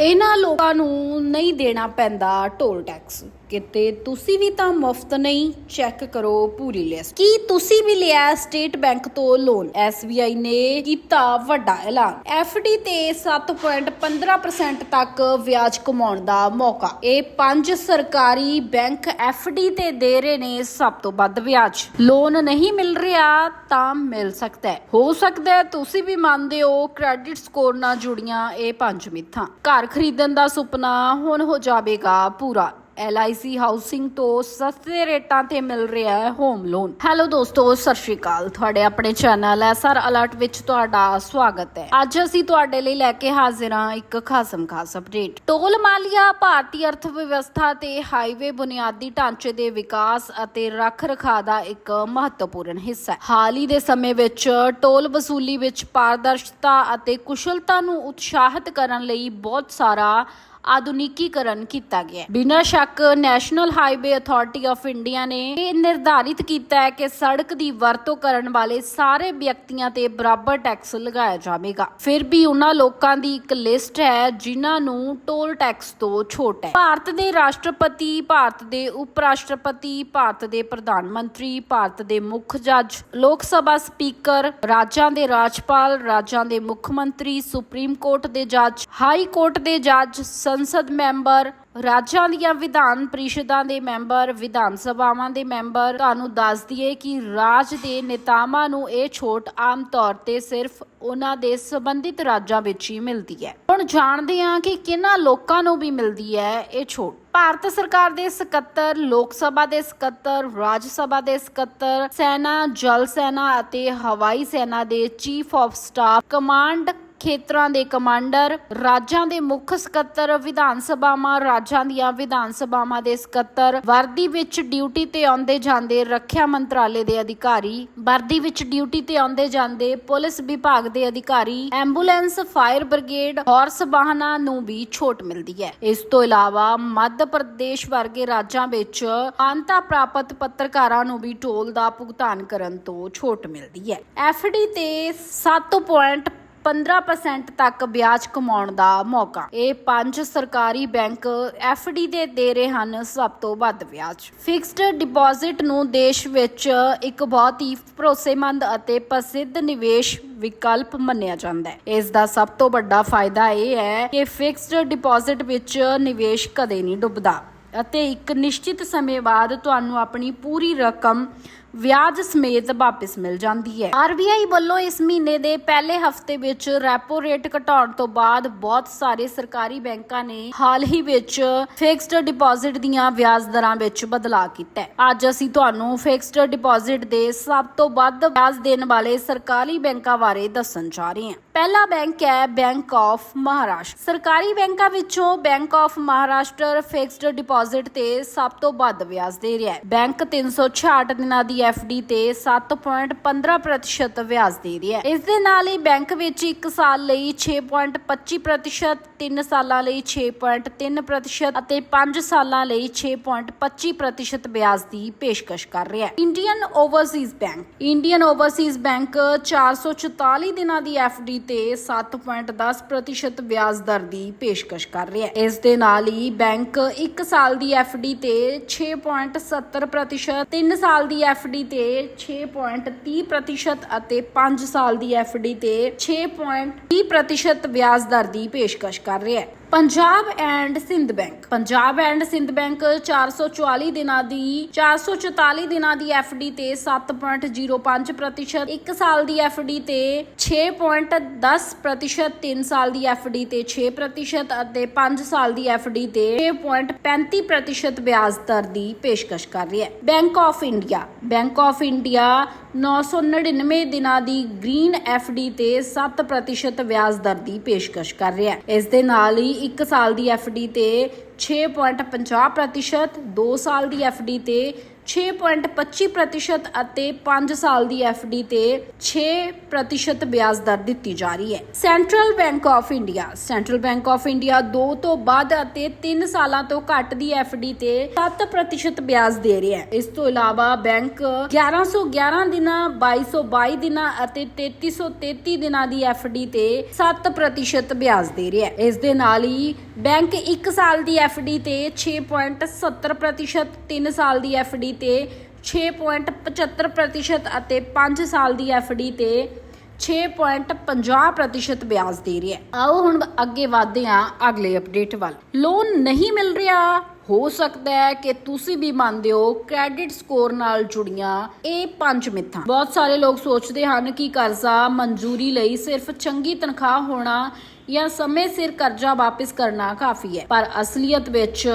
ਇਹਨਾਂ ਲੋਕਾਂ ਨੂੰ ਨਹੀਂ ਦੇਣਾ ਪੈਂਦਾ ਟੋਲ ਟੈਕਸ। ਕਿਤੇ ਤੁਸੀਂ ਵੀ ਤਾਂ ਮੁਫਤ ਨਹੀਂ ਚੈੱਕ ਕਰੋ ਪੂਰੀ ਲਿਸਟ ਕੀ ਤੁਸੀਂ ਵੀ ਲਿਆ ਸਟੇਟ ਬੈਂਕ ਤੋਂ ਲੋਨ SBI ਨੇ ਕੀਤਾ ਵੱਡਾ ਐਲਾਨ। FD ਤੇ 7.15% ਤੱਕ ਵਿਆਜ ਕਮਾਉਣ ਦਾ ਮੌਕਾ। ਇਹ ਪੰਜ ਸਰਕਾਰੀ ਬੈਂਕ FD ਤੇ ਦੇ ਰਹੇ ਨੇ ਸਭ ਤੋਂ ਵੱਧ ਵਿਆਜ। ਲੋਨ ਨਹੀਂ ਮਿਲ ਰਿਹਾ ਤਾਂ ਮਿਲ ਸਕਦਾ ਹੈ। ਹੋ ਸਕਦਾ ਹੈ ਤੁਸੀਂ ਵੀ ਮੰਨਦੇ ਹੋ ਕ੍ਰੈਡਿਟ ਸਕੋਰ ਨਾਲ ਜੁੜੀਆਂ ਇਹ ਪੰਜ ਮਿੱਥਾਂ। ਘਰ ਖਰੀਦਣ ਦਾ ਸੁਪਨਾ ਹੁਣ ਹੋ ਜਾਵੇਗਾ ਪੂਰਾ। LIC ਹਾਊਸਿੰਗ ਤੋਂ ਸਸਤੇ ਰੇਟਾਂ ਤੇ ਮਿਲ ਰਿਹਾ ਹੈ ਹੋਮ ਲੋਨ ਹੈਲੋ ਦੋਸਤੋ, ਸਤਿ ਸ਼੍ਰੀ ਅਕਾਲ। ਤੁਹਾਡੇ ਆਪਣੇ ਚੈਨਲ ਐਸਆਰ ਅਲਰਟ ਵਿੱਚ ਤੁਹਾਡਾ ਸਵਾਗਤ ਹੈ। ਅੱਜ ਅਸੀਂ ਤੁਹਾਡੇ ਲਈ ਲੈ ਕੇ ਹਾਜ਼ਰ ਹਾਂ ਇੱਕ ਖਾਸਮ ਖਾਸ ਅਪਡੇਟ ਟੋਲ ਮਾਲੀਆ ਭਾਰਤੀ ਅਰਥ ਵਿਵਸਥਾ ਤੇ ਹਾਈਵੇ ਬੁਨਿਆਦੀ ਢਾਂਚੇ ਦੇ ਵਿਕਾਸ ਅਤੇ ਰੱਖ ਰਖਾਅ ਦਾ ਇੱਕ ਮਹੱਤਵਪੂਰਨ ਹਿੱਸਾ ਹੈ। ਹਾਲ ਹੀ ਦੇ ਸਮੇਂ ਵਿੱਚ ਟੋਲ ਵਸੂਲੀ ਵਿੱਚ ਪਾਰਦਰਸ਼ਤਾ ਅਤੇ ਕੁਸ਼ਲਤਾ ਨੂੰ ਉਤਸ਼ਾਹਿਤ ਕਰਨ ਲਈ ਬਹੁਤ ਸਾਰਾ ਆਧੁਨਿਕੀਕਰਨ ਕੀਤਾ ਗਿਆ ਹੈ। ਬਿਨਾਂ ਸ਼ੱਕ national highway authority of India ਨੇ ਇਹ ਨਿਰਧਾਰਿਤ ਕੀਤਾ ਹੈ ਕਿ ਸੜਕ ਦੀ ਵਰਤੋਂ ਕਰਨ ਵਾਲੇ ਸਾਰੇ ਵਿਅਕਤੀਆਂ ਤੇ ਬਰਾਬਰ ਟੈਕਸ ਲਗਾਇਆ ਜਾਵੇਗਾ ਫਿਰ ਵੀ ਉਹਨਾਂ ਲੋਕਾਂ ਦੀ ਇੱਕ ਲਿਸਟ ਹੈ ਜਿਨ੍ਹਾਂ ਨੂੰ ਟੋਲ ਟੈਕਸ ਤੋਂ ਛੋਟ ਹੈ ਭਾਰਤ ਦੇ ਰਾਸ਼ਟਰਪਤੀ, ਭਾਰਤ ਦੇ ਉਪ ਰਾਸ਼ਟਰਪਤੀ ਭਾਰਤ ਦੇ ਪ੍ਰਧਾਨ ਮੰਤਰੀ, ਭਾਰਤ ਦੇ ਮੁੱਖ ਜੱਜ, ਲੋਕ ਸਭਾ ਸਪੀਕਰ, ਰਾਜਾਂ ਦੇ ਰਾਜਪਾਲ, ਰਾਜਾਂ ਦੇ ਮੁੱਖ ਮੰਤਰੀ, ਸੁਪਰੀਮ ਕੋਰਟ ਦੇ ਜੱਜ, ਹਾਈ ਕੋਰਟ ਦੇ ਜੱਜ ਸੰਸਦ ਮੈਂਬਰ, ਰਾਜਾਂ ਦੀਆਂ ਵਿਧਾਨ ਪ੍ਰੀਸ਼ਦਾਂ ਦੇ ਮੈਂਬਰ, ਵਿਧਾਨ ਸਭਾਵਾਂ ਦੇ ਮੈਂਬਰ। ਤੁਹਾਨੂੰ ਦੱਸ ਦਈਏ ਕਿ ਰਾਜ ਦੇ ਨੇਤਾਵਾਂ ਨੂੰ ਇਹ ਛੋਟ ਆਮ ਤੌਰ ਤੇ ਸਿਰਫ ਉਹਨਾਂ ਦੇ ਸੰਬੰਧਿਤ ਰਾਜਾਂ ਵਿੱਚ ਹੀ ਮਿਲਦੀ ਹੈ। ਹੁਣ ਜਾਣਦੇ ਹਾਂ ਕਿ ਕਿਹਨਾਂ ਲੋਕਾਂ ਨੂੰ ਵੀ ਮਿਲਦੀ ਹੈ ਇਹ ਛੋਟ। ਭਾਰਤ ਸਰਕਾਰ ਦੇ ਸਕੱਤਰ, ਲੋਕ ਸਭਾ ਦੇ ਸਕੱਤਰ, ਰਾਜ ਸਭਾ ਦੇ ਸਕੱਤਰ, ਸੈਨਾ, ਜਲ ਸੈਨਾ ਅਤੇ ਹਵਾਈ ਸੈਨਾ ਦੇ ਚੀਫ ਆਫ ਸਟਾਫ, ਕਮਾਂਡ ਖੇਤਰਾਂ ਦੇ ਕਮਾਂਡਰ, ਰਾਜਾਂ ਦੇ ਮੁੱਖ ਸਕੱਤਰ, ਵਿਧਾਨ ਸਭਾਵਾਂ, ਰਾਜਾਂ ਦੀਆਂ ਵਿਧਾਨ ਸਭਾਵਾਂ ਦੇ ਸਕੱਤਰ, ਵਰਦੀ ਵਿੱਚ ਡਿਊਟੀ ਤੇ ਆਉਂਦੇ ਜਾਂਦੇ ਰੱਖਿਆ ਮੰਤਰਾਲੇ ਦੇ ਅਧਿਕਾਰੀ, ਵਰਦੀ ਵਿੱਚ ਡਿਊਟੀ ਤੇ ਆਉਂਦੇ ਜਾਂਦੇ ਪੁਲਿਸ ਵਿਭਾਗ ਦੇ ਅਧਿਕਾਰੀ, ਐਂਬੂਲੈਂਸ, ਫਾਇਰ ਬ੍ਰਿਗੇਡ, ਹਾਰਸ ਵਾਹਨਾਂ ਨੂੰ ਵੀ ਛੋਟ ਮਿਲਦੀ ਹੈ ਇਸ ਤੋਂ ਇਲਾਵਾ ਮੱਧ ਪ੍ਰਦੇਸ਼ ਵਰਗੇ ਰਾਜਾਂ ਵਿੱਚ ਮਾਨਤਾ ਪ੍ਰਾਪਤ ਪੱਤਰਕਾਰਾਂ ਨੂੰ ਵੀ ਟੋਲ ਦਾ ਭੁਗਤਾਨ ਕਰਨ ਤੋਂ ਛੋਟ ਮਿਲਦੀ ਹੈ ਐਫਡੀ ਤੇ 7. 15% ਤੱਕ ਵਿਆਜ ਕਮਾਉਣ ਦਾ ਮੌਕਾ। ਇਹ ਪੰਜ ਸਰਕਾਰੀ ਬੈਂਕ ਡੀ ਦੇ ਦੇ ਰਹੇ ਹਨ, ਸਭ ਤੋਂ ਵੱਧ ਵਿਆਜ। ਫਿਕਸਡ ਡਿਪਾਜ਼ਿਟ ਨੂੰ ਦੇਸ਼ ਵਿੱਚ ਇੱਕ ਬਹੁਤ ਹੀ ਭਰੋਸੇਮੰਦ ਅਤੇ ਪ੍ਰਸਿੱਧ ਨਿਵੇਸ਼ ਵਿਕਲਪ ਮੰਨਿਆ ਜਾਂਦਾ ਹੈ। ਇਸ ਦਾ ਸਭ ਤੋਂ ਵੱਡਾ ਫਾਇਦਾ ਇਹ ਹੈ ਕਿ ਫਿਕਸਡ ਡਿਪੋਜ਼ਿਟ ਵਿੱਚ ਨਿਵੇਸ਼ ਕਦੇ ਨਹੀਂ ਡੁੱਬਦਾ। ਅਤੇ ਇੱਕ ਨਿਸ਼ਚਿਤ ਸਮੇਂ ਬਾਅਦ ਤੁਹਾਨੂੰ ਆਪਣੀ ਪੂਰੀ ਰਕਮ ਵਿਆਜ ਸਮੇਤ ਵਾਪਸ ਮਿਲ ਜਾਂਦੀ ਹੈ। RBI ਵੱਲੋਂ ਇਸ ਮਹੀਨੇ ਦੇ ਪਹਿਲੇ ਹਫ਼ਤੇ ਵਿੱਚ ਰੈਪੋ ਰੇਟ ਘਟਾਉਣ ਤੋਂ ਬਾਅਦ ਬਹੁਤ ਸਾਰੇ ਸਰਕਾਰੀ ਬੈਂਕਾਂ ਨੇ ਹਾਲ ਹੀ ਵਿੱਚ ਫਿਕਸਡ ਡਿਪਾਜ਼ਿਟ ਦੀਆਂ ਵਿਆਜ ਦਰਾਂ ਵਿੱਚ ਬਦਲਾਅ ਕੀਤਾ ਹੈ। ਅੱਜ ਅਸੀਂ ਤੁਹਾਨੂੰ ਫਿਕਸਡ ਡਿਪਾਜ਼ਿਟ ਦੇ ਸਭ ਤੋਂ ਵੱਧ ਵਿਆਜ ਦੇਣ ਵਾਲੇ ਸਰਕਾਰੀ ਬੈਂਕਾਂ ਬਾਰੇ ਦੱਸਣ ਜਾ ਰਹੇ ਹਾਂ। ਪਹਿਲਾ ਬੈਂਕ ਹੈ ਬੈਂਕ ਆਫ ਮਹਾਰਾਸ਼ਟਰ। ਸਰਕਾਰੀ ਬੈਂਕਾਂ ਵਿੱਚੋਂ bank of Maharashtra fixed deposit ਤੇ ਸਭ ਤੋਂ ਵੱਧ ਵਿਆਜ ਦੇ ਰਿਹਾ ਹੈ। ਬੈਂਕ 366 ਦਿਨਾਂ ਦੀ ਡੀ ਤੇ 7.15% ਵਿਆਜ ਦੇ ਰਿਹਾ ਹੈ। ਇਸ ਦੇ ਨਾਲ ਹੀ ਬੈਂਕ ਵਿੱਚ 1 ਸਾਲ ਲਈ 6.25% 3 ਸਾਲਾਂ ਲਈ 6.3% ਅਤੇ 5 ਸਾਲਾਂ ਲਈ 6.25% ਵਿਆਜ ਦੀ ਪੇਸ਼ਕਸ਼ ਕਰ ਰਿਹਾ ਹੈ। Indian overseas bank Indian overseas bank 444 ਦਿਨਾਂ ਦੀ ਡੀ ਤੇ 7.10% ਵਿਆਜ ਦਰ ਦੀ ਪੇਸ਼ਕਸ਼ ਕਰ ਰਿਹਾ ਹੈ। ਇਸ ਦੇ ਨਾਲ ਹੀ ਬੈਂਕ 1 ਸਾਲ ਦੀ ਡੀ ਤੇ 6.70% 3 ਸਾਲ ਦੀ ਡੀ ਤੇ 6.30% ਅਤੇ 5 ਸਾਲ ਦੀ ਡੀ ਤੇ 6.30% ਵਿਆਜ ਦਰ ਦੀ ਪੇਸ਼ਕਸ਼ ਕਰ ਰਿਹਾ ਹੈ। Punjab and Sindh bank. Punjab and Sindh bank 444 ਦਿਨਾਂ ਦੀ 444 ਦਿਨਾਂ ਦੀ ਡੀ ਤੇ 7.05% 1 ਸਾਲ ਦੀ ਡੀ ਤੇ 6.10% 3 ਸਾਲ ਦੀ ਡੀ ਤੇ 6% ਅਤੇ 5 ਸਾਲ ਦੀ ਡੀ ਤੇ 6.35% ਵਿਆਜ ਦਰ ਦੀ ਪੇਸ਼ਕਸ਼ ਕਰ ਰਿਹਾ ਹੈ। Bank of India bank of India 999 ਦਿਨਾਂ ਦੀ ਗ੍ਰੀਨ ਡੀ ਤੇ 7% ਵਿਆਜ ਦਰ ਦੀ ਪੇਸ਼ਕਸ਼ ਕਰ ਰਿਹਾ ਹੈ। ਇਸ ਦੇ ਨਾਲ ਹੀ 1 ਸਾਲ ਦੀ ਡੀ ਤੇ 6.50% 2 ਸਾਲ ਦੀ ਡੀ ਤੇ 6.25% ਅਤੇ 5 ਸਾਲ ਦੀ ਡੀ ਤੇ 6% ਵਿਆਜ ਦਰ ਦਿੱਤੀ ਜਾ ਰਹੀ ਹੈ। Central bank of India, central bank of India 2 ਤੋਂ ਵੱਧ ਅਤੇ 3 ਸਾਲਾਂ ਤੋਂ ਘੱਟ ਦੀ ਡੀ ਤੇ 7% ਵਿਆਜ ਦੇ ਰਿਹਾ ਹੈ। ਇਸ ਤੋਂ ਇਲਾਵਾ ਬੈਂਕ 1111 ਦਿਨਾਂ 2222 ਦਿਨਾਂ ਅਤੇ 3333 ਦਿਨਾਂ ਦੀ ਡੀ ਤੇ 7% ਵਿਆਜ ਦੇ ਰਿਹਾ ਹੈ। ਇਸ ਦੇ ਨਾਲ ਹੀ ਬੈਂਕ 1 ਸਾਲ ਦੀ ਡੀ ਤੇ 6.70% 3 ਸਾਲ ਦੀ ਡੀ ਤੇ 6.75% ਅਤੇ 5 ਸਾਲ ਦੀ ਡੀ ਤੇ 6.50% ਵਿਆਜ ਦੇ ਰਿਹਾ ਆਓ ਹੁਣ ਅੱਗੇ ਵਧਦੇ ਹਾਂ ਅਗਲੇ ਅਪਡੇਟ ਵੱਲ। ਲੋਨ ਨਹੀਂ ਮਿਲ ਰਿਹਾ। ਹੋ ਸਕਦਾ ਹੈ ਕਿ ਤੁਸੀਂ ਵੀ ਮੰਨਦੇ ਹੋ ਕ੍ਰੈਡਿਟ ਸਕੋਰ ਨਾਲ ਜੁੜੀਆਂ ਇਹ ਪੰਜ ਮਿੱਥਾਂ। ਬਹੁਤ ਸਾਰੇ ਲੋਕ ਸੋਚਦੇ ਹਨ ਕਿ ਕਰਜ਼ਾ ਮਨਜ਼ੂਰੀ ਲਈ ਸਿਰਫ ਚੰਗੀ ਤਨਖਾਹ ਹੋਣਾ ਜਾਂ ਸਮੇਂ ਸਿਰ ਕਰਜ਼ਾ ਵਾਪਸ ਕਰਨਾ ਕਾਫੀ ਹੈ। ਪਰ ਅਸਲੀਅਤ ਵਿੱਚ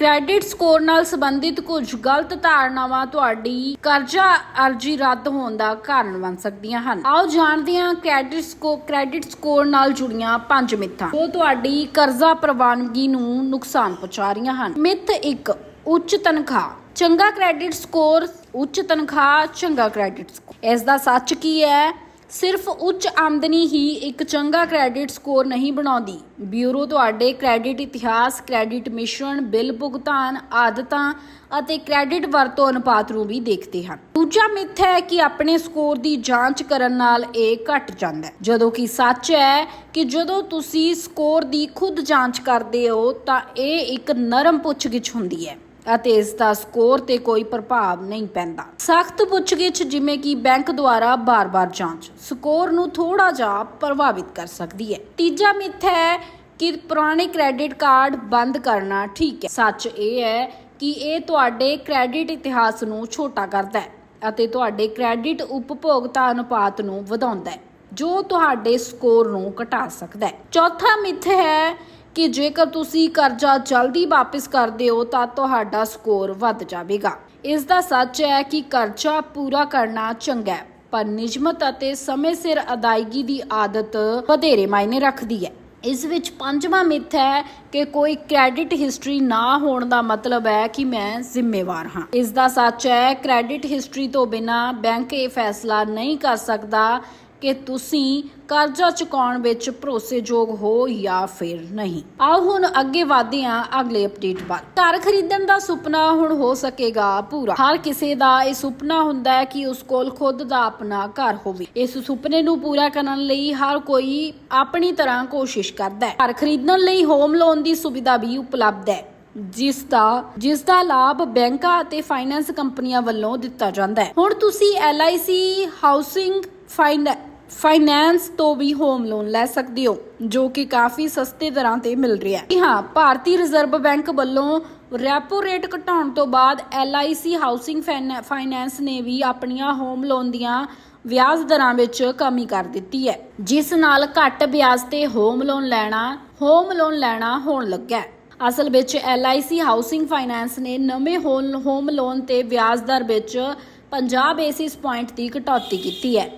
ਕ੍ਰੈਡਿਟ ਸਕੋਰ ਨਾਲ ਸੰਬੰਧਿਤ ਕੁਝ ਗਲਤ ਧਾਰਨਾਵਾਂ ਤੁਹਾਡੀ ਕਰਜ਼ਾ ਅਰਜ਼ੀ ਰੱਦ ਹੋਣ ਦਾ ਕਾਰਨ ਬਣ ਸਕਦੀਆਂ ਹਨ। ਆਓ ਜਾਣਦੇ ਹਾਂ ਕ੍ਰੈਡਿਟ ਸਕੋਰ ਕ੍ਰੈਡਿਟ ਸਕੋਰ ਨਾਲ ਜੁੜੀਆਂ ਪੰਜ ਮਿੱਥਾਂ। ਜੋ ਤੁਹਾਡੀ ਕਰਜ਼ਾ ਪ੍ਰਵਾਨਗੀ ਨੂੰ ਨੁਕਸਾਨ ਪਹੁੰਚਾ ਰਹੀਆਂ ਹਨ। ਮਿੱਥ 1 ਉੱਚ ਤਨਖਾਹ। ਚੰਗਾ ਕ੍ਰੈਡਿਟ ਸਕੋਰ ਉੱਚ ਤਨਖਾਹ, ਚੰਗਾ ਕ੍ਰੈਡਿਟ ਸਕੋਰ ਇਸ ਦਾ ਸੱਚ ਕੀ ਹੈ? ਸਿਰਫ ਉੱਚ ਆਮਦਨੀ ਹੀ ਇੱਕ ਚੰਗਾ ਕ੍ਰੈਡਿਟ ਸਕੋਰ ਨਹੀਂ ਬਣਾਉਂਦੀ। ਬਿਊਰੋ ਤੁਹਾਡੇ ਕ੍ਰੈਡਿਟ ਇਤਿਹਾਸ, ਕ੍ਰੈਡਿਟ ਮਿਸ਼ਰਣ, ਬਿੱਲ ਭੁਗਤਾਨ, ਆਦਤਾਂ ਅਤੇ ਕ੍ਰੈਡਿਟ ਵਰਤੋਂ ਅਨੁਪਾਤ ਨੂੰ ਵੀ ਦੇਖਦੇ ਹਨ। ਦੂਜਾ ਮਿੱਥ ਹੈ ਕਿ ਆਪਣੇ ਸਕੋਰ ਦੀ ਜਾਂਚ ਕਰਨ ਨਾਲ ਇਹ ਘਟ ਜਾਂਦਾ ਹੈ। ਜਦੋਂ ਕਿ ਸੱਚ ਹੈ ਕਿ ਜਦੋਂ ਤੁਸੀਂ ਸਕੋਰ ਦੀ ਖੁਦ ਜਾਂਚ ਕਰਦੇ ਹੋ ਤਾਂ ਇਹ ਇੱਕ ਨਰਮ ਪੁੱਛਗਿੱਛ ਹੁੰਦੀ ਹੈ। ਅਤੇ ਇਸ ਦਾ ਸਕੋਰ ਤੇ ਕੋਈ ਪ੍ਰਭਾਵ ਨਹੀਂ ਪੈਂਦਾ। ਸਖਤ ਪੁੱਛਗਿੱਛ ਜਿਵੇਂ ਕਿ ਬੈਂਕ ਦੁਆਰਾ ਬਾਰ-ਬਾਰ ਜਾਂਚ, ਸਕੋਰ ਨੂੰ ਥੋੜਾ ਜਿਹਾ ਪ੍ਰਭਾਵਿਤ ਕਰ ਸਕਦੀ ਹੈ। ਤੀਜਾ ਮਿੱਥ ਹੈ ਕਿ ਪੁਰਾਣੇ ਕ੍ਰੈਡਿਟ ਕਾਰਡ ਬੰਦ ਕਰਨਾ ਠੀਕ ਹੈ। ਸੱਚ ਇਹ ਹੈ ਕਿ ਇਹ ਤੁਹਾਡੇ ਕ੍ਰੈਡਿਟ ਇਤਿਹਾਸ ਨੂੰ ਛੋਟਾ ਕਰਦਾ ਹੈ ਅਤੇ ਤੁਹਾਡੇ ਕ੍ਰੈਡਿਟ ਉਪਭੋਗਤਾ ਅਨੁਪਾਤ ਨੂੰ ਵਧਾਉਂਦਾ ਹੈ, ਜੋ ਤੁਹਾਡੇ ਸਕੋਰ ਨੂੰ ਘਟਾ ਸਕਦਾ ਹੈ। ਚੌਥਾ ਮਿੱਥ ਹੈ ਕਿ ਜੇਕਰ ਤੁਸੀਂ ਕਰਜ਼ਾ ਜਲਦੀ ਵਾਪਸ ਕਰਦੇ ਹੋ ਤਾਂ ਤੁਹਾਡਾ ਸਕੋਰ ਵੱਧ ਜਾਵੇਗਾ। ਇਸ ਦਾ ਸੱਚ ਹੈ ਕਿ ਕਰਜ਼ਾ ਪੂਰਾ ਕਰਨਾ ਚੰਗਾ ਹੈ, ਪਰ ਨਿਯਮਤ ਅਤੇ ਸਮੇਂ ਸਿਰ ਅਦਾਇਗੀ ਦੀ ਆਦਤ ਵਧੇਰੇ ਮਾਇਨੇ ਰੱਖਦੀ ਹੈ। ਇਸ ਵਿੱਚ ਪੰਜਵਾਂ ਮਿੱਥ ਹੈ ਕਿ ਕੋਈ ਕ੍ਰੈਡਿਟ ਹਿਸਟਰੀ ਨਾ ਹੋਣ ਦਾ ਮਤਲਬ ਹੈ ਕਿ ਮੈਂ ਜ਼ਿੰਮੇਵਾਰ ਹਾਂ। ਇਸ ਦਾ ਸੱਚ ਹੈ, ਕ੍ਰੈਡਿਟ ਹਿਸਟਰੀ ਤੋਂ ਬਿਨਾ ਬੈਂਕ ਇਹ ਫੈਸਲਾ ਨਹੀਂ ਕਰ ਸਕਦਾ ਕਿ ਤੁਸੀਂ ਕਰਜ਼ਾ ਚੁਕਾਉਣ ਵਿੱਚ ਭਰੋਸੇਯੋਗ ਹੋ ਜਾਂ ਫਿਰ ਨਹੀਂ। ਆਓ ਹੁਣ ਅੱਗੇ ਵਧਦੇ ਹਾਂ ਅਗਲੇ ਅਪਡੇਟ ਵੱਲ। ਘਰ ਖਰੀਦਣ ਦਾ ਸੁਪਨਾ ਹੁਣ ਹੋ ਸਕੇਗਾ ਪੂਰਾ। ਹਰ ਕਿਸੇ ਦਾ ਇਹ ਸੁਪਨਾ ਹੁੰਦਾ ਹੈ ਕਿ ਉਸ ਕੋਲ ਖੁਦ ਦਾ ਆਪਣਾ ਘਰ ਹੋਵੇ। ਇਸ ਸੁਪਨੇ ਨੂੰ ਪੂਰਾ ਕਰਨ ਲਈ ਹਰ ਕੋਈ ਆਪਣੀ ਤਰ੍ਹਾਂ ਕੋਸ਼ਿਸ਼ ਕਰਦਾ ਹੈ। ਘਰ ਖਰੀਦਣ ਲਈ ਹੋਮ ਲੋਨ ਦੀ ਸੁਵਿਧਾ ਵੀ ਉਪਲਬਧ ਹੈ, ਜਿਸ ਦਾ ਜਿਸ ਦਾ ਲਾਭ ਬੈਂਕਾਂ ਅਤੇ ਫਾਈਨੈਂਸ ਕੰਪਨੀਆਂ ਵੱਲੋਂ ਦਿੱਤਾ ਜਾਂਦਾ ਹੈ। ਹੁਣ ਤੁਸੀਂ LIC ਹਾਊਸਿੰਗ ਫਾਈਨ ਫਾਈਨੈਂਸ ਤੋਂ ਵੀ ਹੋਮ ਲੋਨ ਲੈ ਸਕਦੇ ਹੋ, ਜੋ ਕਿ ਕਾਫੀ ਸਸਤੇ ਦਰਾਂ ਤੇ ਮਿਲ ਰਿਹਾ ਹੈ। ਹਾਂ, ਭਾਰਤੀ ਰਿਜ਼ਰਵ ਬੈਂਕ ਵੱਲੋਂ ਰੈਪੋ ਰੇਟ ਘਟਾਉਣ ਤੋਂ ਬਾਅਦ LIC ਹਾਊਸਿੰਗ ਫਾਈਨੈਂਸ ਨੇ ਵੀ ਆਪਣੀਆਂ ਹੋਮ ਲੋਨ ਦੀਆਂ ਵਿਆਜ ਦਰਾਂ ਵਿੱਚ ਕਮੀ ਕਰ ਦਿੱਤੀ ਹੈ। ਜਿਸ ਨਾਲ ਘੱਟ ਵਿਆਜ ਤੇ ਹੋਮ ਲੋਨ ਲੈਣਾ ਹੋਮ ਲੋਨ ਲੈਣਾ ਹੋਣ ਲੱਗਾ ਅਸਲ ਵਿੱਚ LIC ਹਾਊਸਿੰਗ ਫਾਈਨੈਂਸ ਨੇ ਨਵੇਂ ਹੋਮ ਲੋਨ ਤੇ ਵਿਆਜ ਦਰ ਵਿੱਚ 50 ਬੇਸਿਸ ਪੁਆਇੰਟ ਦੀ ਕਟੌਤੀ ਕੀਤੀ ਹੈ।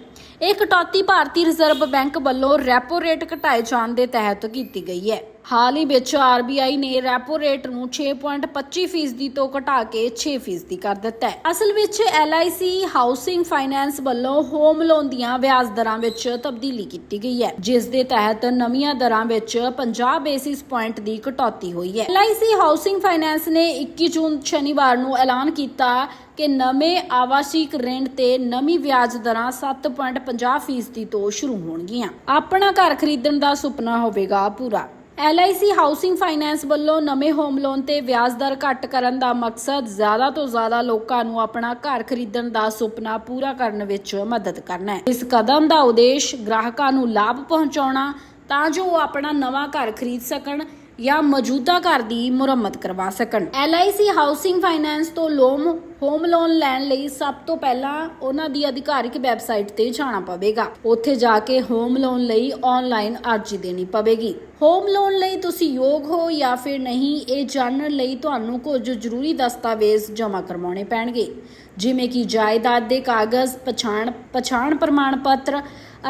ਇਹ ਕਟੌਤੀ ਭਾਰਤੀ ਰਿਜ਼ਰਵ ਬੈਂਕ ਵੱਲੋਂ ਰੈਪੋ ਰੇਟ ਘਟਾਏ ਜਾਣ ਦੇ ਤਹਿਤ ਕੀਤੀ ਗਈ ਹੈ। ਹਾਲ ਹੀ ਵਿੱਚ RBI ਨੇ ਰੈਪੋ ਰੇਟ ਨੂੰ 6.25% ਫੀਸਦੀ ਤੋਂ ਘਟਾ ਕੇ 6% ਕਰ ਦਿੱਤਾ ਹੈ। ਅਸਲ ਵਿੱਚ LIC ਹਾਊਸਿੰਗ ਫਾਈਨੈਂਸ ਵੱਲੋਂ ਹੋਮ ਲੋਨ ਦੀਆਂ ਵਿਆਜ ਦਰਾਂ ਵਿੱਚ ਤਬਦੀਲੀ ਕੀਤੀ ਗਈ ਹੈ, ਜਿਸ ਦੇ ਤਹਿਤ ਨਵੀਆਂ ਦਰਾਂ ਵਿੱਚ 50 ਬੇਸਿਸ ਪੁਆਇੰਟ ਦੀ ਕਟੌਤੀ ਹੋਈ ਹੈ। LIC ਹਾਊਸਿੰਗ ਫਾਈਨੈਂਸ ਨੇ 21 ਜੂਨ ਸ਼ਨੀਵਾਰ ਨੂੰ ਐਲਾਨ ਕੀਤਾ ਕਿ ਨਵੇਂ ਆਵਾਸੀਕ ਰਿਣ ਤੇ ਨਵੀਂ ਵਿਆਜ ਦਰਾਂ 7.50% ਫੀਸਦੀ ਤੋਂ ਸ਼ੁਰੂ ਹੋਣਗੀਆਂ। ਆਪਣਾ ਘਰ ਖਰੀਦਣ ਦਾ ਸੁਪਨਾ ਹੋਵੇਗਾ ਪੂਰਾ। LIC ਹਾਊਸਿੰਗ ਫਾਈਨੈਂਸ ਵੱਲੋਂ ਨਵੇਂ ਹੋਮ ਲੋਨ ਤੇ ਵਿਆਜ ਦਰ ਘੱਟ ਕਰਨ ਦਾ ਮਕਸਦ ਜ਼ਿਆਦਾ ਤੋਂ ਜ਼ਿਆਦਾ ਲੋਕਾਂ ਨੂੰ ਆਪਣਾ ਘਰ ਖਰੀਦਣ ਦਾ ਸੁਪਨਾ ਪੂਰਾ ਕਰਨ ਵਿੱਚ ਮਦਦ ਕਰਨਾ ਹੈ। ਇਸ ਕਦਮ ਦਾ ਉਦੇਸ਼ ਗ੍ਰਾਹਕਾਂ ਨੂੰ ਲਾਭ ਪਹੁੰਚਾਉਣਾ, ਤਾਂ ਜੋ ਉਹ ਆਪਣਾ ਨਵਾਂ ਘਰ ਖਰੀਦ ਸਕਣ ਜਾਂ ਮੌਜੂਦਾ ਘਰ ਦੀ ਮੁਰੰਮਤ ਕਰਵਾ ਸਕਣ। LIC ਹਾਊਸਿੰਗ ਫਾਈਨੈਂਸ ਤੋਂ ਲੋਮ, ਹੋਮ ਲੋਨ ਲੈਣ ਲਈ ਸਭ ਤੋਂ ਪਹਿਲਾਂ ਉਹਨਾਂ ਦੀ ਅਧਿਕਾਰਿਕ ਵੈਬਸਾਈਟ ਤੇ ਜਾਣਾ ਪਵੇਗਾ। ਉੱਥੇ ਜਾ ਕੇ ਹੋਮ ਲੋਨ ਲਈ ਆਨਲਾਈਨ ਅਰਜ਼ੀ ਦੇਣੀ ਪਵੇਗੀ। ਹੋਮ ਲੋਨ ਲਈ ਤੁਸੀਂ ਯੋਗ ਹੋ ਜਾਂ ਫਿਰ ਨਹੀਂ, ਇਹ ਜਾਣਨ ਲਈ ਤੁਹਾਨੂੰ ਕੁਝ ਜ਼ਰੂਰੀ ਦਸਤਾਵੇਜ਼ ਜਮ੍ਹਾਂ ਕਰਵਾਉਣੇ ਪੈਣਗੇ। ਜਿਵੇਂ ਕਿ ਜਾਇਦਾਦ ਦੇ ਕਾਗਜ਼, ਪਛਾਣ ਪਛਾਣ ਪ੍ਰਮਾਣ ਪੱਤਰ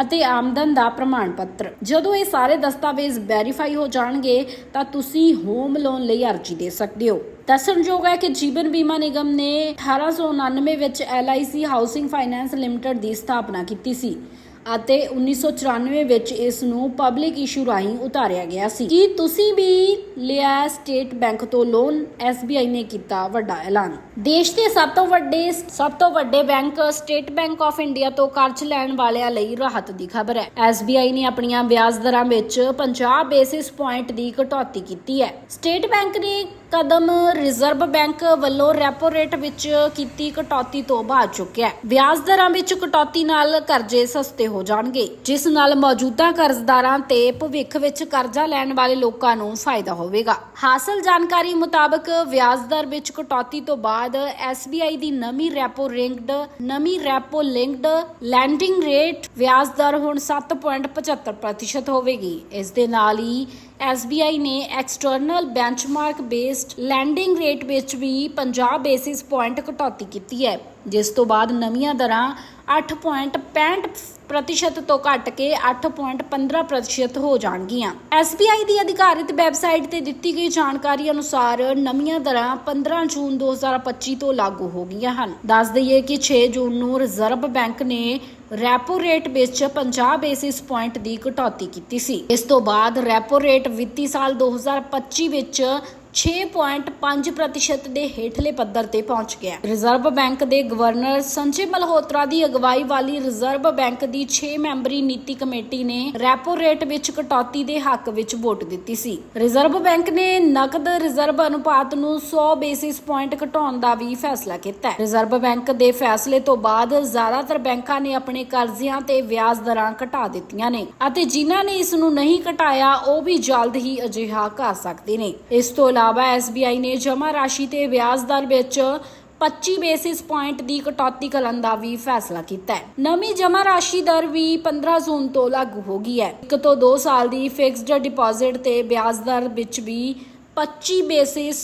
ਅਤੇ ਆਮਦਨ ਦਾ ਪ੍ਰਮਾਣ ਪੱਤਰ। ਜਦੋਂ ਇਹ ਸਾਰੇ ਦਸਤਾਵੇਜ਼ ਵੈਰੀਫਾਈ ਹੋ ਜਾਣਗੇ, ਤਾਂ ਤੁਸੀਂ ਹੋਮ ਲੋਨ ਲਈ ਅਰਜ਼ੀ ਦੇ ਸਕਦੇ ਹੋ। ਦੱਸਣਯੋਗ ਹੈ ਕਿ ਜੀਵਨ ਬੀਮਾ ਨਿਗਮ ਨੇ 1899 ਵਿੱਚ LIC ਹਾਊਸਿੰਗ ਫਾਈਨੈਂਸ ਲਿਮਟਿਡ ਦੀ ਸਥਾਪਨਾ ਕੀਤੀ ਸੀ। ਅਤੇ 1994 ਵਿੱਚ ਇਸ ਨੂੰ ਪਬਲਿਕ ਇਸ਼ੂ ਰਾਹੀਂ ਉਤਾਰਿਆ ਗਿਆ ਸੀ। ਕੀ ਤੁਸੀਂ ਵੀ ਲਿਆ ਸਟੇਟ ਬੈਂਕ ਤੋਂ ਲੋਨ SBI ਨੇ ਕੀਤਾ ਵੱਡਾ ਐਲਾਨ। ਦੇਸ਼ ਦੇ ਸਭ ਤੋਂ ਵੱਡੇ, ਸਭ ਤੋਂ ਵੱਡੇ bank state bank of India ਤੋਂ ਕਰਜ਼ ਲੈਣ ਵਾਲਿਆਂ ਲਈ ਰਾਹਤ ਦੀ ਖਬਰ ਹੈ। SBI ਨੇ ਆਪਣੀਆਂ ਵਿਆਜ ਦਰਾਂ ਵਿੱਚ 50 ਬੇਸਿਸ ਪੁਆਇੰਟ ਦੀ ਕਟੌਤੀ ਕੀਤੀ ਹੈ। ਸਟੇਟ ਬੈਂਕ ਨੇ ਕਦਮ ਰਿਜ਼ਰਵ ਬੈਂਕ ਵੱਲੋਂ ਰੈਪੋ ਰੇਟ ਵਿੱਚ ਕੀਤੀ ਕਟੌਤੀ ਤੋਂ ਬਾਅਦ ਚੁੱਕਿਆ ਹੈ। ਵਿਆਜ ਦਰਾਂ ਵਿੱਚ ਕਟੌਤੀ ਨਾਲ ਕਰਜ਼ੇ ਸਸਤੇ ਹੋ ਜਾਣਗੇ, ਜਿਸ ਨਾਲ ਮੌਜੂਦਾ ਕਰਜ਼ਦਾਰਾਂ ਤੇ ਭਵਿੱਖ ਵਿੱਚ ਕਰਜ਼ਾ ਲੈਣ ਵਾਲੇ ਲੋਕਾਂ ਨੂੰ ਫਾਇਦਾ ਹੋਵੇਗਾ। ਹਾਸਲ ਜਾਣਕਾਰੀ ਮੁਤਾਬਕ ਵਿਆਜ ਦਰ ਵਿੱਚ ਕਟੌਤੀ ਤੋਂ ਬਾਅਦ SBI ਦੀ ਨਵੀਂ ਰੈਪੋ ਲਿੰਕਡ ਨਵੀਂ ਰੈਪੋ ਲਿੰਕਡ ਲੈਂਡਿੰਗ ਰੇਟ ਵਿਆਜ ਦਰ ਹੁਣ 7.75% ਹੋਵੇਗੀ। ਇਸ ਦੇ ਨਾਲ ਹੀ SBI ਨੇ external benchmark based lending rate ਵਿੱਚ ਵੀ 50 ਬੇਸਿਸ ਪੁਆਇੰਟ ਕਟੌਤੀ ਕੀਤੀ ਹੈ, ਜਿਸ ਤੋਂ ਬਾਅਦ ਨਵੀਆਂ ਦਰਾਂ 8.65 ਪ੍ਰਤੀਸ਼ਤ ਤੋਂ ਘਟ ਕੇ 8.15 ਪ੍ਰਤੀਸ਼ਤ ਹੋ ਜਾਣਗੀਆਂ। SBI ਦੀ ਅਧਿਕਾਰਿਤ ਵੈਬਸਾਈਟ ਤੇ ਦਿੱਤੀ ਗਈ ਜਾਣਕਾਰੀ ਅਨੁਸਾਰ ਨਵੀਆਂ ਦਰਾਂ 15 ਜੂਨ 2025 ਤੋਂ ਲਾਗੂ ਹੋ ਗਈਆਂ ਹਨ। ਦੱਸ ਦਈਏ ਕਿ 6 ਜੂਨ ਨੂੰ ਰਿਜ਼ਰਵ ਬੈਂਕ ਨੇ ਰੈਪੋ ਰੇਟ ਵਿੱਚ 50 ਬੇਸਿਸ ਪੁਆਇੰਟ ਦੀ ਕਟੌਤੀ ਕੀਤੀ ਸੀ। ਇਸ ਤੋਂ ਬਾਅਦ ਰੈਪੋ ਰੇਟ ਵਿੱਤੀ ਸਾਲ 2025 ਵਿੱਚ 6.5% ਦੇ ਹੇਠਲੇ ਪੱਧਰ ਤੇ ਪਹੁੰਚ ਗਿਆ। ਰਿਜ਼ਰਵ ਬੈਂਕ ਦੇ ਗਵਰਨਰ ਸੰਜੇ ਮਲਹੋਤਰਾ ਦੀ ਅਗਵਾਈ ਵਾਲੀ ਰਿਜ਼ਰਵ ਬੈਂਕ ਦੀ 6 ਮੈਂਬਰੀ ਨੀਤੀ ਕਮੇਟੀ ਨੇ ਰੈਪੋ ਰੇਟ ਵਿੱਚ ਕਟੌਤੀ ਦੇ ਹੱਕ ਵਿੱਚ ਵੋਟ ਦਿੱਤੀ ਸੀ। ਰਿਜ਼ਰਵ ਬੈਂਕ ਨੇ ਨਕਦ ਰਿਜ਼ਰਵ ਅਨੁਪਾਤ ਨੂੰ 100 ਬੇਸਿਸ ਪੁਆਇੰਟ ਘਟਾਉਣ ਦਾ ਵੀ ਫੈਸਲਾ ਕੀਤਾ ਰਿਜ਼ਰਵ ਬੈਂਕ ਦੇ ਫੈਸਲੇ ਤੋਂ ਬਾਅਦ ਜ਼ਿਆਦਾਤਰ ਬੈਂਕਾਂ ਨੇ ਆਪਣੇ ਕਰਜ਼ਿਆਂ ਤੇ ਵਿਆਜ ਦਰਾਂ ਘਟਾ ਦਿੱਤੀਆਂ ਨੇ ਅਤੇ ਜਿਨ੍ਹਾਂ ਨੇ ਇਸ ਨੂੰ ਨਹੀਂ ਘਟਾਇਆ, ਉਹ ਵੀ ਜਲਦ ਹੀ ਅਜਿਹਾ ਕਰ ਸਕਦੇ ਨੇ। ਇਸ ਤੋਂ ਇਲਾਵਾ SBI ਨੇ ਜਮ੍ਹਾਂ ਰਾਸ਼ੀ ਤੇ ਵਿਆਜ ਦਰ ਵਿੱਚ 25 ਬੇਸਿਸ ਪੁਆਇੰਟ ਦੀ ਕਟੌਤੀ ਕਰਨ ਦਾ ਵੀ ਫੈਸਲਾ ਕੀਤਾ ਹੈ। ਨਵੀਂ ਜਮ੍ਹਾਂ ਰਾਸ਼ੀ ਦਰ ਵੀ 15 ਜੂਨ ਤੋਂ ਲਾਗੂ ਹੋ ਗਈ ਹੈ। 1 ਤੋਂ 2 ਸਾਲ ਦੀ ਫਿਕਸਡ ਡਿਪੋਜ਼ਿਟ ਤੇ ਵਿਆਜ ਦਰ ਵਿੱਚ ਵੀ 25 ਬੇਸਿਸ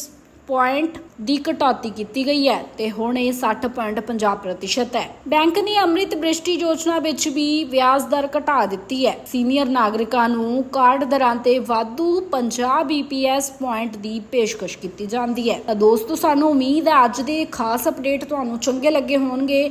ਪੁਆਇੰਟ ਦੀ ਕਟੌਤੀ ਕੀਤੀ ਗਈ ਹੈ ਤੇ ਹੁਣ ਇਹ 60.50% ਹੈ। ਬੈਂਕ ਨੇ ਅੰਮ੍ਰਿਤ ਬ੍ਰਿਸ਼ਟੀ ਯੋਜਨਾ ਵਿੱਚ ਵੀ ਵਿਆਜ ਦਰ ਘਟਾ ਦਿੱਤੀ ਹੈ। ਸੀਨੀਅਰ ਨਾਗਰਿਕਾਂ ਨੂੰ ਕਾਰਡ ਦਰਾਂ ਤੇ ਵਾਧੂ 50 ਬੀਪੀਐਸ ਪੁਆਇੰਟ ਦੀ ਪੇਸ਼ਕਸ਼ ਕੀਤੀ ਜਾਂਦੀ ਹੈ। ਤਾਂ ਦੋਸਤੋ, ਸਾਨੂੰ ਉਮੀਦ ਹੈ ਅੱਜ ਦੇ ਖਾਸ ਅਪਡੇਟ ਤੁਹਾਨੂੰ ਚੰਗੇ ਲੱਗੇ ਹੋਣਗੇ।